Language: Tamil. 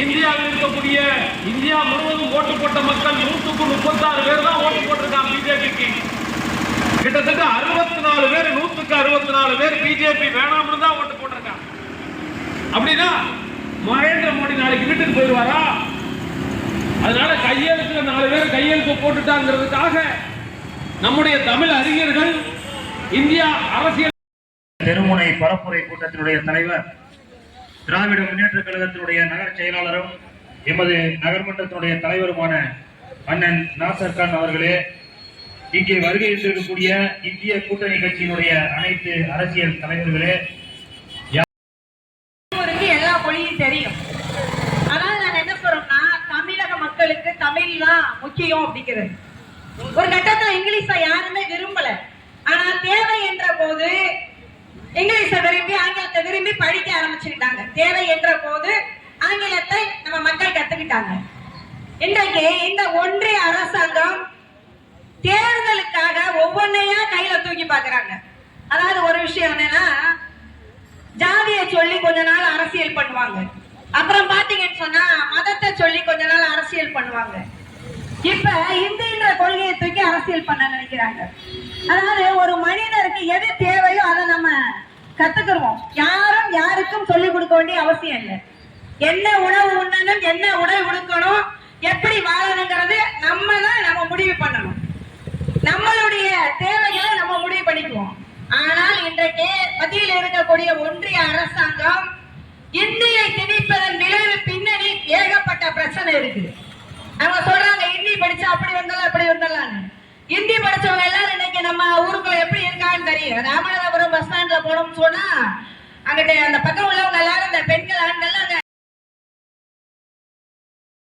இந்தியாவில் இருக்கக்கூடிய இந்தியா முழுவதும் ஓட்டு போட்ட மக்கள் நூற்றுக்கு முப்பத்தாறு பேர் தான் ஓட்டு போட்டிருக்காங்க பிஜேபிக்கு கிட்டத்தட்ட அறுபத்தி நாலு பேர் நூத்துக்கு அறுபத்தி நாலு பேர் பிஜேபி வேணாம்னு தான் ஓட்டு போட்டிருக்காங்க. அப்படின்னா நரேந்திர மோடி நாளைக்கு வீட்டுக்கு போயிடுவாரா? அதனால கையெழுத்துல நாலு பேர் கையெழுத்து போட்டுட்டாங்கிறதுக்காக நம்முடைய தமிழ் அறிஞர்கள் இந்தியா அரசியல் தெருமுனை பரப்புரை கூட்டத்தினுடைய தலைவர் திராவிட முன்னேற்ற கழகத்தினுடைய நகர செயலாளரும் எமது நகர்மன்றத்தினுடைய தலைவருமான அண்ணன் நாசர் கான் அவர்களே இங்கே வருகை இருக்கக்கூடிய இந்திய கூட்டணி கட்சியினுடைய அனைத்து அரசியல் தலைவர்களே எல்லா மொழியும் தெரியும். அதனால நான் என்ன சொல்றோம்னா தமிழக மக்களுக்கு தமிழ் தான் முக்கியம் அப்படிங்கிறது. ஒரு கட்டத்துல இங்கிலீஷ விரும்பல ஆனா தேவை என்ற போது இங்கிலீஷை விரும்பி ஆங்கிலத்தை விரும்பி படிக்க ஆரம்பிச்சுக்கிட்டாங்க. தேவை என்ற போது ஆங்கிலத்தை நம்ம மக்கள் கத்துக்கிட்டாங்க. இன்றைக்கு இந்த ஒன்றிய அரசாங்கம் தேர்தலுக்காக ஒவ்வொன்றையா கையில தூக்கி பாக்குறாங்க. அதாவது ஒரு விஷயம் என்னன்னா ஜாதியை சொல்லி கொஞ்ச நாள் அரசியல் பண்ணுவாங்க. அப்புறம் பாத்தீங்கன்னு சொன்னா மதத்தை சொல்லி கொஞ்ச நாள் அரசியல் பண்ணுவாங்க. இப்ப இந்தின்ற கொள்கையை தூக்கி அரசியல் பண்ண நினைக்கிறாங்க. அதாவது ஒரு மனிதருக்கு எது தேவையோ அதை நம்ம கத்துக்கிறோம் யாரும் யாருக்கும் சொல்லிக் கொடுக்க வேண்டிய அவசியம் இல்லை. என்ன உணவு உண்ணணும் என்ன உணவு உடுக்கணும் எப்படி வாழணுங்கிறது நம்ம தான் நம்ம முடிவு பண்ணணும். நம்மளுடைய தேவைகளை நம்ம முடிவு பண்ணிக்குவோம். ஆனால் இன்றைக்கு மத்தியில் இருக்கக்கூடிய ஒன்றிய அரசாங்கம் இந்தியை திணிப்பதன் விளைவு பின்னணி ஏகப்பட்ட பிரச்சனை இருக்கு. அவங்க சொல்றாங்க இந்தி படிச்சா அப்படி வந்தாலும் அப்படி வந்தாலும் இந்தி படிச்சவங்க எல்லாரும் இன்னைக்கு நம்ம ஊருக்குள்ள எப்படி இருக்கான்னு தெரியும். ராமநாதபுரம் பஸ் ஸ்டாண்ட்ல போனோம்னு சொன்னா அங்கிட்ட அந்த பக்கம் உள்ளவங்க எல்லாரும் இந்த பெண்கள்